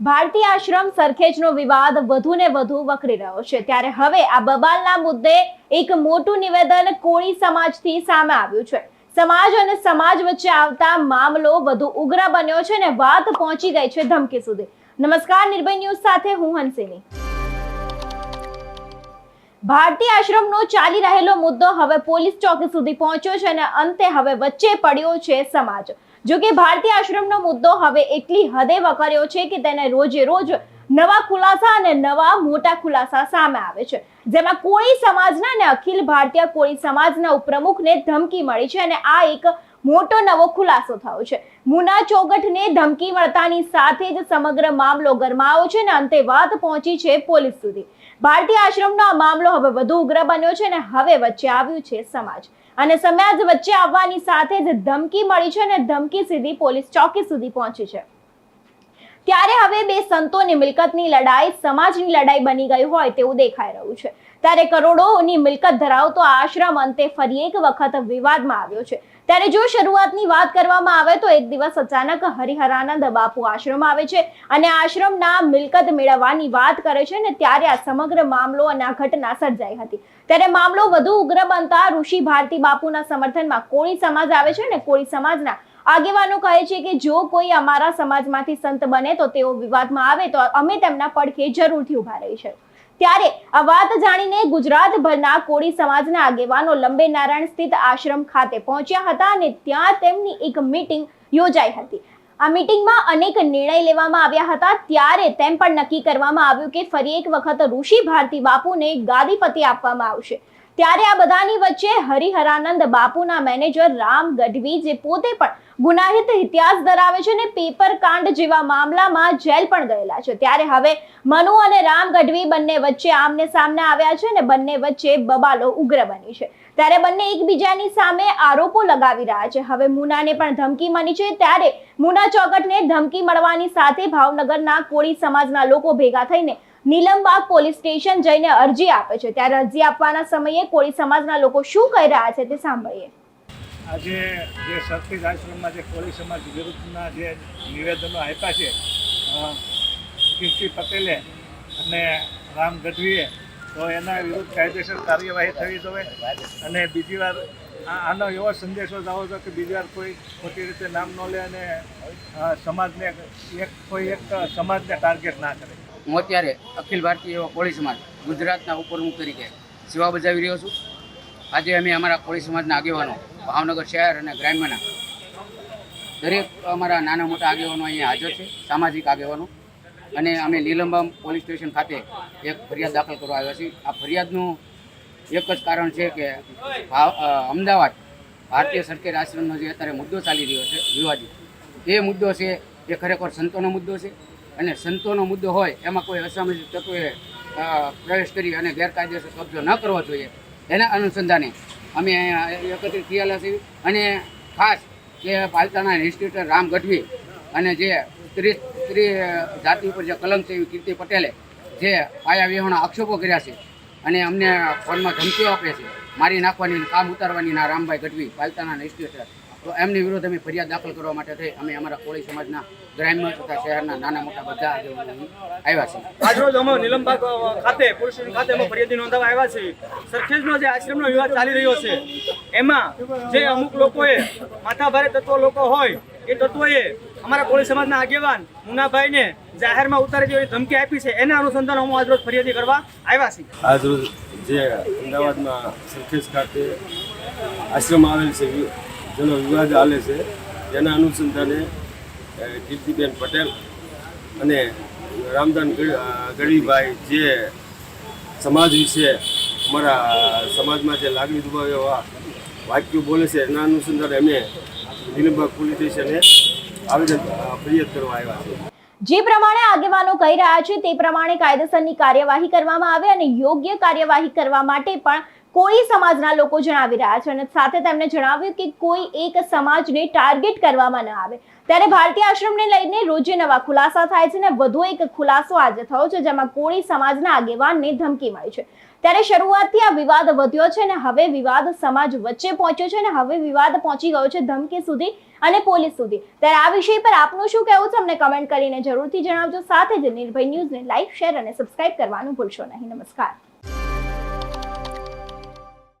ભારતીય આશ્રમ સરખેજનો વિવાદ વધુ ને વધુ વકરી રહ્યો છે. ત્યારે હવે આ બબાલના મુદ્દે એક મોટું નિવેદન કોળી સમાજથી સામે આવ્યું છે. સમાજ અને સમાજ વચ્ચે આવતા મામલો વધુ ઉગ્ર બન્યો છે અને વાત પહોંચી ગઈ છે ધમકી સુધી. નમસ્કાર, નિર્ભય ન્યૂઝ સાથે હું હંસિની. ભારતીય આશ્રમનો ચાલી રહેલો મુદ્દો હવે પોલીસ ચોકી સુધી પહોંચ્યો છે અને અંતે હવે વચ્ચે પડ્યો છે સમાજ. જો કે ભારતીય આશ્રમનો મુદ્દો હવે એટલી હદે વકર્યો છે કે તેને રોજે રોજ નવા ખુલાસા અને નવા મોટા ખુલાસા સામે આવે છે. જેમાં કોળી સમાજના અને અખિલ ભારતીય કોળી સમાજના ઉપપ્રમુખને ધમકી મળી છે અને આ એક મોટો નવો ખુલાસો થયો છે. મુના ચોગઠને ધમકી મળતાની સાથે જ સમગ્ર મામલો ગરમાયો છે અને અંતે વાત પહોંચી છે પોલીસ સુધી. ભારતીય આશ્રમનો આ મામલો હવે વધુ ઉગ્ર બન્યો છે અને હવે વચ્ચે આવ્યું છે સમાજ. અને સમાજ વચ્ચે આવવાની સાથે જ ધમકી મળી છે અને ધમકી સીધી પોલીસ ચોકી સુધી પહોંચી છે. ત્યારે હવે બે સંતોની મિલકતની લડાઈ, સમાજની લડાઈ બની ગઈ હોય તેવું દેખાઈ રહ્યું છે. ત્યારે કરોડોની મિલકત ધરાવતો આશ્રમ અંતે ફરી એક વખત વિવાદમાં આવ્યો છે. ત્યારે જો શરૂઆતની વાત કરવામાં આવે તો એક દિવસ અચાનક હરિહરાનંદ બાપુ આશ્રમ આવે છે અને આશ્રમના મિલકત મેળવવાની વાત કરે છે ને ત્યારે આ સમગ્ર મામલો અને આ ઘટના સર્જાઈ હતી. ત્યારે મામલો વધુ ઉગ્ર બનતા ઋષિ ભારતી બાપુના સમર્થનમાં કોળી સમાજ આવે છે ને કોળી સમાજના આગેવાનો કહે છે કે જો કોઈ અમારા સમાજમાંથી સંત બને તો તેઓ વિવાદમાં આવે તો અમે તેમના પડખે જરૂરથી ઊભા રહીશું. ત્યારે આ વાત જાણીને ગુજરાતભરના કોળી સમાજના આગેવાનો લંબે નારાયણ સ્થિત આશ્રમ ખાતે પહોંચ્યા હતા અને ત્યાં તેમની એક મીટિંગ યોજાઈ હતી. આ મીટિંગમાં અનેક નિર્ણય લેવામાં આવ્યા હતા. ત્યારે તેમ પણ નક્કી કરવામાં આવ્યું કે ફરી એક વખત ઋષિ ભારતી બાપુને ગાદીપતિ આપવામાં આવશે. ત્યારે આ બધાની વચ્ચે હરિહરાનંદ બાપુના મેનેજર રામ ગઢવી જે પોતે પણ ગુનાહિત ઇતિહાસ ધરાવે છે ને પેપર કાંડ જેવા મામલામાં જેલ પણ ગયેલા છે. ત્યારે હવે મનુ અને રામ ગઢવી બંને વચ્ચે આમને સામને આવ્યા છે ને બંને વચ્ચે બબાલો ઉગ્ર બની છે. ત્યારે બંને એકબીજાની સામે આરોપો લગાવી રહ્યા છે. હવે મુનાને પણ ધમકી મળી છે. ત્યારે મુના ચોકટને ધમકી મળવાની સાથે ભાવનગરના કોળી સમાજના લોકો ભેગા થઈને નીલમબાગ પોલીસ સ્ટેશન જઈને અરજી આપે છે. ત્યારે અરજી આપવાના સમયે કોળી સમાજના લોકો શું કહી રહ્યા છે તે સાંભળીએ. આજે જે સરખેજ આશ્રમમાં જે કોળી સમાજ વિરુદ્ધના જે નિવેદનો આપ્યા છે કીર્તિ પટેલે અને રામ ગઢવીએ, તો એના વિરુદ્ધ કાયદેસર કાર્યવાહી થવી જોઈએ અને બીજી વાર આનો એવો સંદેશો જવો જોઈએ કે બીજી વાર કોઈ ખોટી રીતે નામ ન લે અને સમાજને એક, કોઈ એક સમાજને ટાર્ગેટ ના કરે. હું અત્યારે અખિલ ભારતીય કોળી સમાજ ગુજરાતના ઉપપ્રમુખ તરીકે સેવા બજાવી રહ્યો છું. આજે અમે અમારા કોળી સમાજના આગેવાનો, ભાવનગર શહેર અને ગ્રામ્યના દરેક અમારા નાના મોટા આગેવાનો અહીંયા હાજર છે, સામાજિક આગેવાનો. અને અમે લીલંબામ પોલીસ સ્ટેશન ખાતે એક ફરિયાદ દાખલ કરવા આવ્યા છીએ. આ ફરિયાદનું એક જ કારણ છે કે અમદાવાદ ભારતીય સરકારી આશ્રમનો જે અત્યારે મુદ્દો ચાલી રહ્યો છે, વિવાદિત. એ મુદ્દો છે, એ ખરેખર સંતોનો મુદ્દો છે. અને સંતોનો મુદ્દો હોય, એમાં કોઈ અસામાજિક તત્વોએ પ્રવેશ કરી અને ગેરકાયદેસર કબજો ન કરવો જોઈએ. એના અનુસંધાને અમે એકત્રિત થયેલા છીએ અને ખાસ જે પાલતાના ઇન્સ્ટિટ્યુટર રામ ગઢવી અને જે સ્ત્રી સ્ત્રી જાતિ ઉપર જે કલંક છે એવી કીર્તિ પટેલે જે પાયા વિહોણા આક્ષેપો કર્યા છે અને અમને ફોનમાં ધમકીઓ આપે છે. મારી નાખવાની કામ ઉતારવાની ના રામભાઈ ગઢવી પાલતાના ઇન્સ્ટિટ્યૂટર. તો એમની વિરુદ્ધ અમે ફરિયાદ દાખલ કરવા માટે થઈ. અમે અમારા કોળી સમાજના ગ્રામ્ય તથા શહેરના નાના મોટા બધા આગેવાનો આવ્યા છીએ. આજરોજ અમે નીલમબાગ ખાતે પોલીસ સ્ટેશન ખાતે અમે ફરિયાદી નોંધાવવા આવ્યા છીએ. સરખેજનો જે આશ્રમનો વિવાદ ચાલી રહ્યો છે એમાં જે અમુક લોકોએ માથાભારે તત્વો લોકો હોય એ તત્વોએ અમારા કોળી સમાજના આગેવાન મુનાભાઈને જાહેરમાં ઉતારી દેવાની ધમકી આપી છે. એના અનુસંધાન હું આજરોજ ફરિયાદી કરવા આવ્યા છીએ. આજરોજ જે અમદાવાદમાં સરખેજ ખાતે આશ્રમ આવેલ છે જેનો વિવાદ હાલે છે. તેના અનુસંધાને કીર્તિબેન પટેલ અને રામદાન ગઢ- ગઢવીભાઈ જે સમાજ વિશે અમારા સમાજમાં જે લાગણી દુભાવે એવા વાક્યો બોલે છે, એના અનુસંધાને અમે નીલમબાગ પોલીસ સ્ટેશને આવેદન ફરિયાદ કરવા આવ્યા છે જે પ્રમાણે આગેવાનો કહી રહ્યા છે, તે પ્રમાણે કાયદેસરની કાર્યવાહી કરવામાં આવે અને યોગ્ય કાર્યવાહી કરવા માટે પણ કોળી સમાજના લોકો જણાવી રહ્યા છે અને સાથે તેમણે જણાવ્યું કે કોઈ એક સમાજને ટાર્ગેટ કરવામાં ન આવે. ત્યારે ભારતીય આશ્રમને લઈને રોજે નવા ખુલાસા થાય છે અને વધુ એક ખુલાસો આજે થયો છે જેમાં કોળી સમાજના આગેવાનને ધમકી મળી છે. ત્યારે શરૂઆતથી આ વિવાદ વધ્યો છે અને હવે વિવાદ સમાજ વચ્ચે પહોંચ્યો છે અને હવે વિવાદ પહોંચી ગયો છે ધમકી સુધી અને પોલીસ સુધી. ત્યારે આ વિષય પર આપનું શું કહેવું છે અમને કમેન્ટ કરીને જરૂરથી જણાવજો. સાથે જ નિર્ભય ન્યૂઝને લાઈક, શેર અને સબસ્ક્રાઇબ કરવાનું ભૂલશો નહીં. નમસ્કાર.